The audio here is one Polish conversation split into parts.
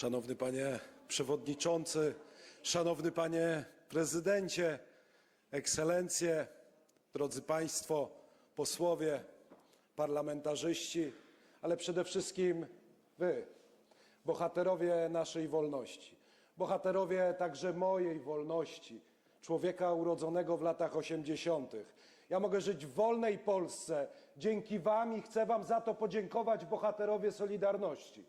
Szanowny Panie Przewodniczący, Szanowny Panie Prezydencie, Ekscelencje, drodzy Państwo, posłowie, parlamentarzyści, ale przede wszystkim Wy, bohaterowie naszej wolności, bohaterowie także mojej wolności, człowieka urodzonego w latach 80. Ja mogę żyć w wolnej Polsce dzięki Wam i chcę Wam za to podziękować, bohaterowie Solidarności.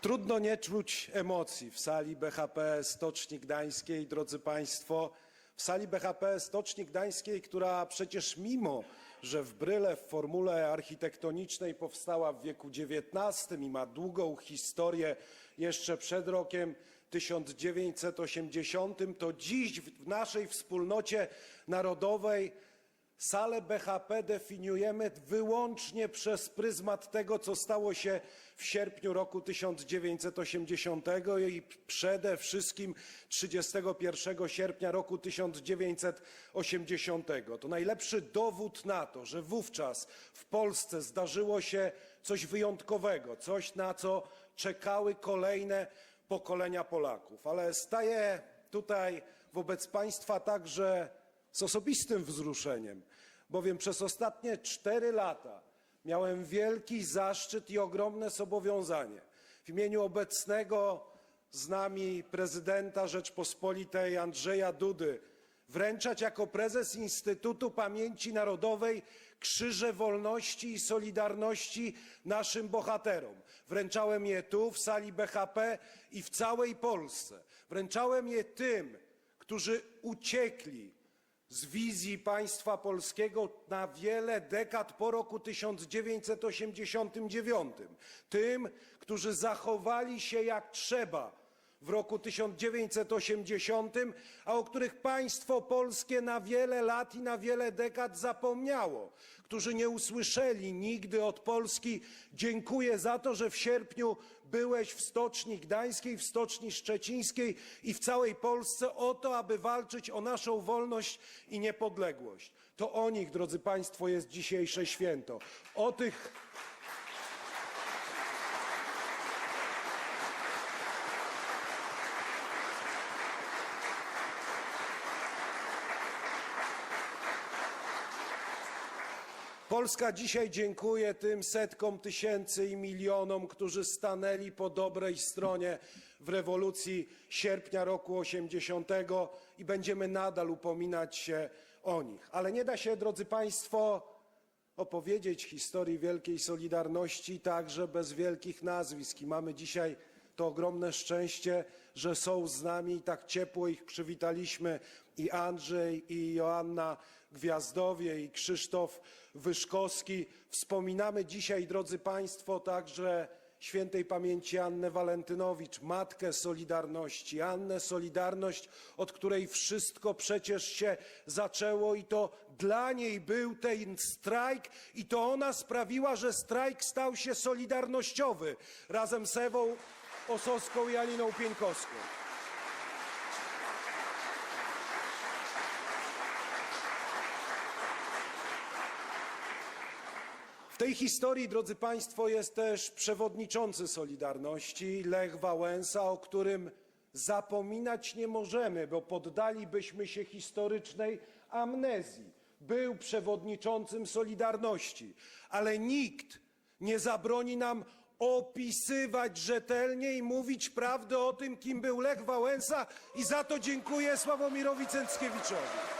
Trudno nie czuć emocji w sali BHP Stoczni Gdańskiej, drodzy Państwo, w sali BHP Stoczni Gdańskiej, która przecież mimo, że w bryle w formule architektonicznej powstała w wieku XIX i ma długą historię jeszcze przed rokiem 1980, to dziś w naszej wspólnocie narodowej Salę BHP definiujemy wyłącznie przez pryzmat tego, co stało się w sierpniu roku 1980 i przede wszystkim 31 sierpnia roku 1980. To najlepszy dowód na to, że wówczas w Polsce zdarzyło się coś wyjątkowego, coś na co czekały kolejne pokolenia Polaków. Ale staję tutaj wobec Państwa także z osobistym wzruszeniem, bowiem przez ostatnie cztery lata miałem wielki zaszczyt i ogromne zobowiązanie w imieniu obecnego z nami prezydenta Rzeczpospolitej Andrzeja Dudy wręczać jako prezes Instytutu Pamięci Narodowej Krzyże Wolności i Solidarności naszym bohaterom. Wręczałem je tu, w sali BHP i w całej Polsce. Wręczałem je tym, którzy uciekli z wizji państwa polskiego na wiele dekad po roku 1989. Tym, którzy zachowali się jak trzeba w roku 1980, a o których państwo polskie na wiele lat i na wiele dekad zapomniało, którzy nie usłyszeli nigdy od Polski dziękuję za to, że w sierpniu byłeś w Stoczni Gdańskiej, w Stoczni Szczecińskiej i w całej Polsce o to, aby walczyć o naszą wolność i niepodległość. To o nich, drodzy Państwo, jest dzisiejsze święto. O tych Polska dzisiaj dziękuje tym setkom tysięcy i milionom, którzy stanęli po dobrej stronie w rewolucji sierpnia roku 80 i będziemy nadal upominać się o nich. Ale nie da się, drodzy Państwo, opowiedzieć historii wielkiej Solidarności także bez wielkich nazwisk. I mamy dzisiaj to ogromne szczęście, że są z nami i tak ciepło ich przywitaliśmy i Andrzej, i Joanna Gwiazdowie, i Krzysztof Wyszkowski. Wspominamy dzisiaj, drodzy Państwo, także świętej pamięci Annę Walentynowicz, matkę Solidarności, Annę Solidarność, od której wszystko przecież się zaczęło i to dla niej był ten strajk i to ona sprawiła, że strajk stał się solidarnościowy razem z Ewą Osowską i Aliną Pieńkowską. Tej historii, drodzy Państwo, jest też przewodniczący Solidarności Lech Wałęsa, o którym zapominać nie możemy, bo poddalibyśmy się historycznej amnezji. Był przewodniczącym Solidarności, ale nikt nie zabroni nam opisywać rzetelnie i mówić prawdę o tym, kim był Lech Wałęsa i za to dziękuję Sławomirowi Cęckiewiczowi.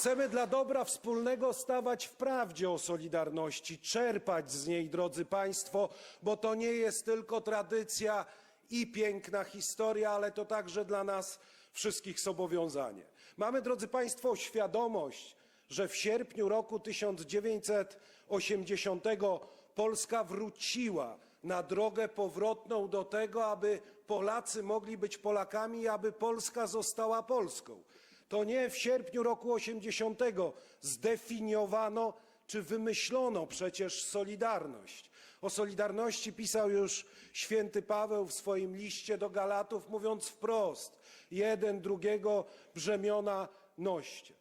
Chcemy dla dobra wspólnego stawać w prawdzie o Solidarności, czerpać z niej, drodzy Państwo, bo to nie jest tylko tradycja i piękna historia, ale to także dla nas wszystkich zobowiązanie. Mamy, drodzy Państwo, świadomość, że w sierpniu roku 1980 Polska wróciła na drogę powrotną do tego, aby Polacy mogli być Polakami i aby Polska została Polską. To nie w sierpniu roku 80 zdefiniowano czy wymyślono przecież Solidarność. O Solidarności pisał już święty Paweł w swoim liście do Galatów, mówiąc wprost: jeden drugiego brzemiona noście.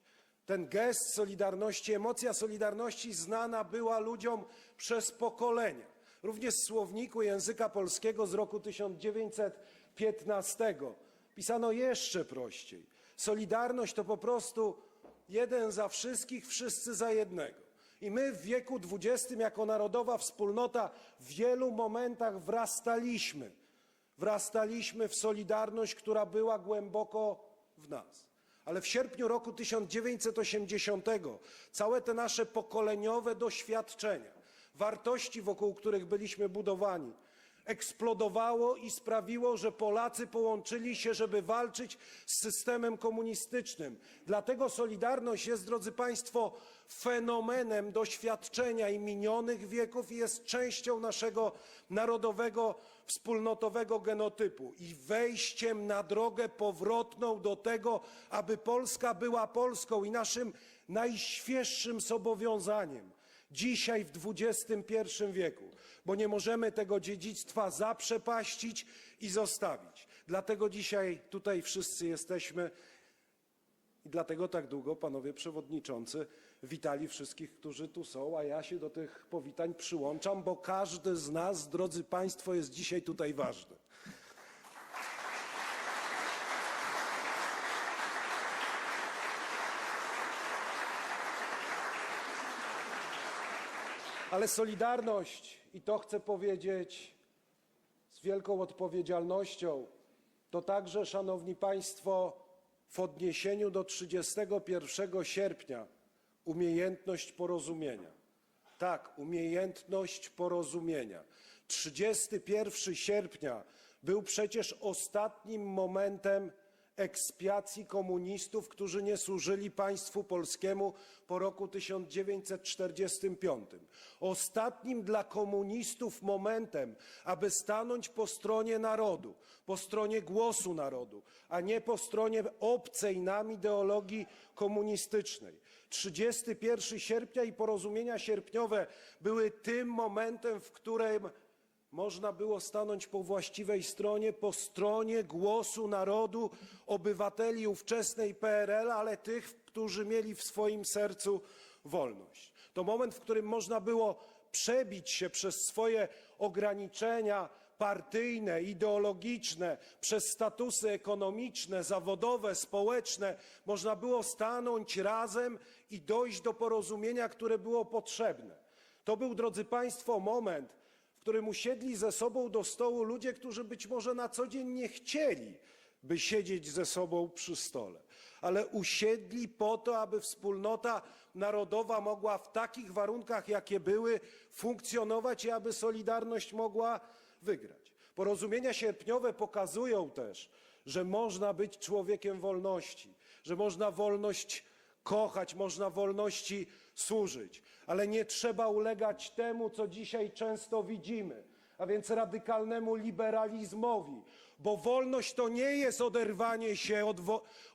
Ten gest Solidarności, emocja Solidarności znana była ludziom przez pokolenia. Również w słowniku języka polskiego z roku 1915 pisano jeszcze prościej. Solidarność to po prostu jeden za wszystkich, wszyscy za jednego. I my w wieku XX jako narodowa wspólnota w wielu momentach wrastaliśmy. Wrastaliśmy w solidarność, która była głęboko w nas. Ale w sierpniu roku 1980 całe te nasze pokoleniowe doświadczenia, wartości, wokół których byliśmy budowani, eksplodowało i sprawiło, że Polacy połączyli się, żeby walczyć z systemem komunistycznym. Dlatego Solidarność jest, drodzy Państwo, fenomenem doświadczenia i minionych wieków i jest częścią naszego narodowego, wspólnotowego genotypu i wejściem na drogę powrotną do tego, aby Polska była Polską i naszym najświeższym zobowiązaniem dzisiaj w XXI wieku, bo nie możemy tego dziedzictwa zaprzepaścić i zostawić. Dlatego dzisiaj tutaj wszyscy jesteśmy i dlatego tak długo panowie przewodniczący witali wszystkich, którzy tu są, a ja się do tych powitań przyłączam, bo każdy z nas, drodzy Państwo, jest dzisiaj tutaj ważny. Ale Solidarność, i to chcę powiedzieć z wielką odpowiedzialnością, to także, Szanowni Państwo, w odniesieniu do 31 sierpnia umiejętność porozumienia. Tak, umiejętność porozumienia. 31 sierpnia był przecież ostatnim momentem ekspiacji komunistów, którzy nie służyli państwu polskiemu po roku 1945. Ostatnim dla komunistów momentem, aby stanąć po stronie narodu, po stronie głosu narodu, a nie po stronie obcej nam ideologii komunistycznej. 31 sierpnia i porozumienia sierpniowe były tym momentem, w którym można było stanąć po właściwej stronie, po stronie głosu narodu, obywateli ówczesnej PRL, ale tych, którzy mieli w swoim sercu wolność. To moment, w którym można było przebić się przez swoje ograniczenia partyjne, ideologiczne, przez statusy ekonomiczne, zawodowe, społeczne. Można było stanąć razem i dojść do porozumienia, które było potrzebne. To był, drodzy Państwo, moment, w którym usiedli ze sobą do stołu ludzie, którzy być może na co dzień nie chcieli, by siedzieć ze sobą przy stole, ale usiedli po to, aby wspólnota narodowa mogła w takich warunkach, jakie były, funkcjonować i aby Solidarność mogła wygrać. Porozumienia sierpniowe pokazują też, że można być człowiekiem wolności, że można wolność kochać, można wolności służyć, ale nie trzeba ulegać temu, co dzisiaj często widzimy, a więc radykalnemu liberalizmowi, bo wolność to nie jest oderwanie się od,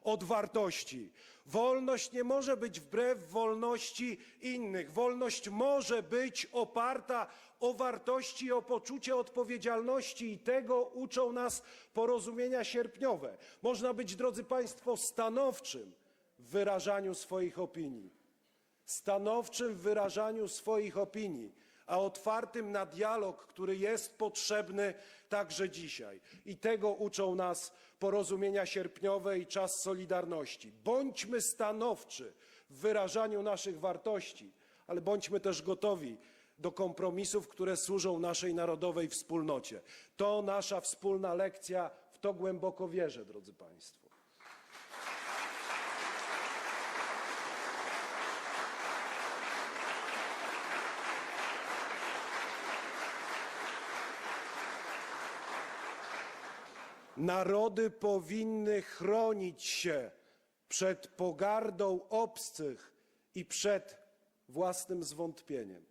od wartości. Wolność nie może być wbrew wolności innych. Wolność może być oparta o wartości, o poczucie odpowiedzialności i tego uczą nas porozumienia sierpniowe. Można być, drodzy Państwo, stanowczym w wyrażaniu swoich opinii stanowczym w wyrażaniu swoich opinii, a otwartym na dialog, który jest potrzebny także dzisiaj. I tego uczą nas porozumienia sierpniowe i czas Solidarności. Bądźmy stanowczy w wyrażaniu naszych wartości, ale bądźmy też gotowi do kompromisów, które służą naszej narodowej wspólnocie. To nasza wspólna lekcja, w to głęboko wierzę, drodzy Państwo. Narody powinny chronić się przed pogardą obcych i przed własnym zwątpieniem.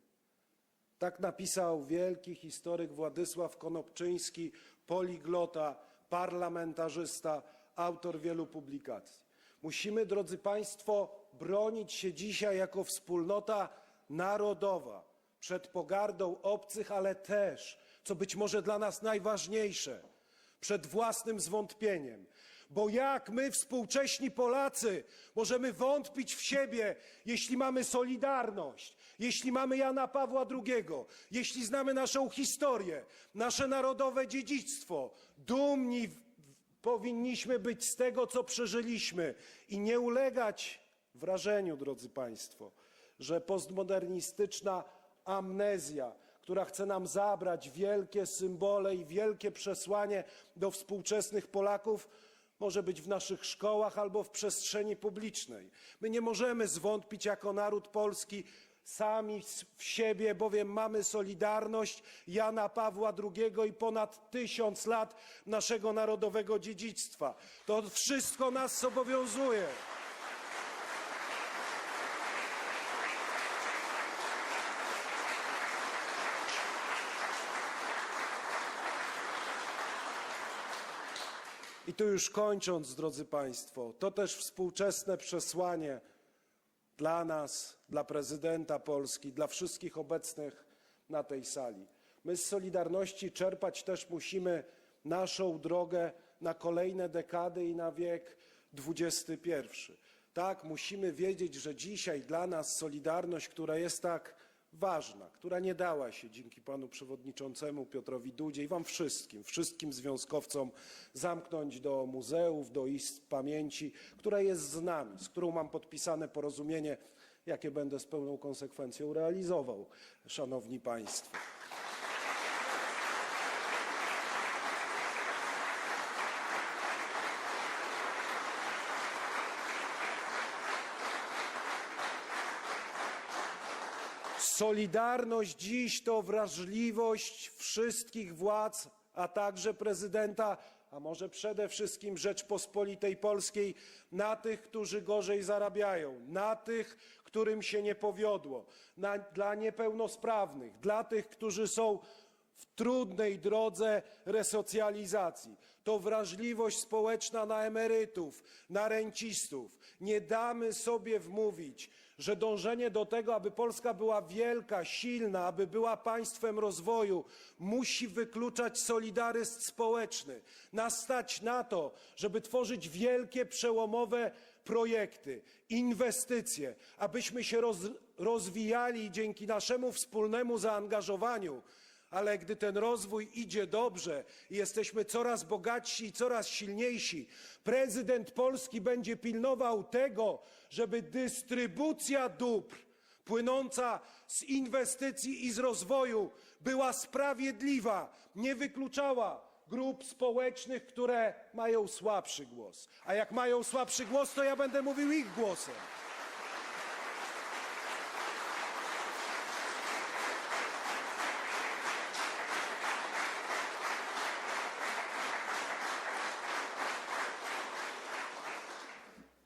Tak napisał wielki historyk Władysław Konopczyński, poliglota, parlamentarzysta, autor wielu publikacji. Musimy, drodzy Państwo, bronić się dzisiaj jako wspólnota narodowa przed pogardą obcych, ale też, co być może dla nas najważniejsze, przed własnym zwątpieniem. Bo jak my, współcześni Polacy, możemy wątpić w siebie, jeśli mamy Solidarność, jeśli mamy Jana Pawła II, jeśli znamy naszą historię, nasze narodowe dziedzictwo, dumni powinniśmy być z tego, co przeżyliśmy i nie ulegać wrażeniu, drodzy Państwo, że postmodernistyczna amnezja, która chce nam zabrać wielkie symbole i wielkie przesłanie do współczesnych Polaków, może być w naszych szkołach albo w przestrzeni publicznej. My nie możemy zwątpić jako naród polski sami w siebie, bowiem mamy solidarność Jana Pawła II i ponad tysiąc lat naszego narodowego dziedzictwa. To wszystko nas zobowiązuje. I tu już kończąc, drodzy Państwo, to też współczesne przesłanie dla nas, dla prezydenta Polski, dla wszystkich obecnych na tej sali. My z Solidarności czerpać też musimy naszą drogę na kolejne dekady i na wiek XXI. Tak, musimy wiedzieć, że dzisiaj dla nas Solidarność, która jest tak ważna, która nie dała się dzięki panu przewodniczącemu Piotrowi Dudzie i wam wszystkim, wszystkim związkowcom zamknąć do muzeów, do izb pamięci, która jest z nami, z którą mam podpisane porozumienie, jakie będę z pełną konsekwencją realizował, szanowni państwo. Solidarność dziś to wrażliwość wszystkich władz, a także prezydenta, a może przede wszystkim Rzeczpospolitej Polskiej, na tych, którzy gorzej zarabiają, na tych, którym się nie powiodło, na, dla niepełnosprawnych, dla tych, którzy są w trudnej drodze resocjalizacji. To wrażliwość społeczna na emerytów, na rencistów. Nie damy sobie wmówić, że dążenie do tego, aby Polska była wielka, silna, aby była państwem rozwoju, musi wykluczać solidaryzm społeczny. Nas stać na to, żeby tworzyć wielkie, przełomowe projekty, inwestycje, abyśmy się roz, rozwijali dzięki naszemu wspólnemu zaangażowaniu ale gdy ten rozwój idzie dobrze i jesteśmy coraz bogatsi i coraz silniejsi, prezydent Polski będzie pilnował tego, żeby dystrybucja dóbr płynąca z inwestycji i z rozwoju była sprawiedliwa, nie wykluczała grup społecznych, które mają słabszy głos. A jak mają słabszy głos, to ja będę mówił ich głosem.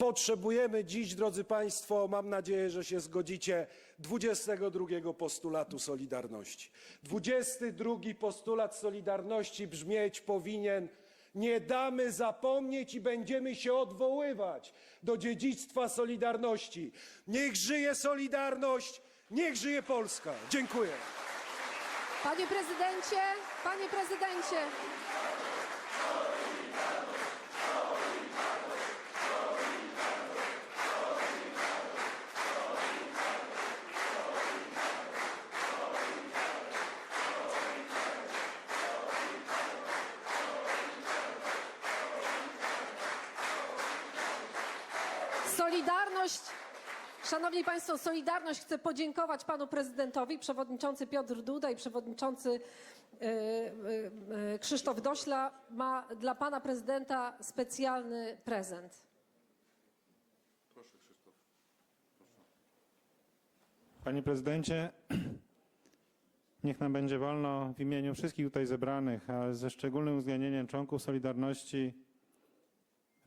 Potrzebujemy dziś, drodzy Państwo, mam nadzieję, że się zgodzicie, 22 postulatu Solidarności. 22 postulat Solidarności brzmieć powinien nie damy zapomnieć i będziemy się odwoływać do dziedzictwa Solidarności. Niech żyje Solidarność, niech żyje Polska. Dziękuję. Panie prezydencie, panie prezydencie. Solidarność, Szanowni Państwo, Solidarność chce podziękować panu prezydentowi, przewodniczący Piotr Duda i przewodniczący e, e, e, Krzysztof Dośla ma dla pana prezydenta specjalny prezent. Panie prezydencie, niech nam będzie wolno w imieniu wszystkich tutaj zebranych, a ze szczególnym uwzględnieniem członków Solidarności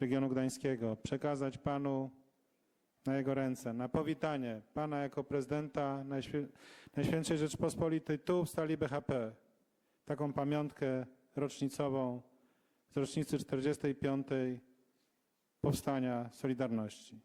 regionu gdańskiego, przekazać panu na jego ręce, na powitanie pana jako prezydenta Najświę- Najświętszej Rzeczpospolitej tu w stali BHP, taką pamiątkę rocznicową z rocznicy 45. Powstania Solidarności.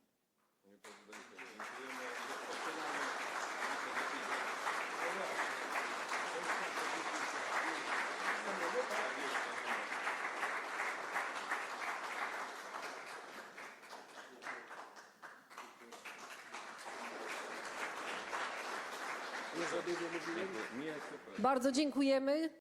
Bardzo dziękujemy.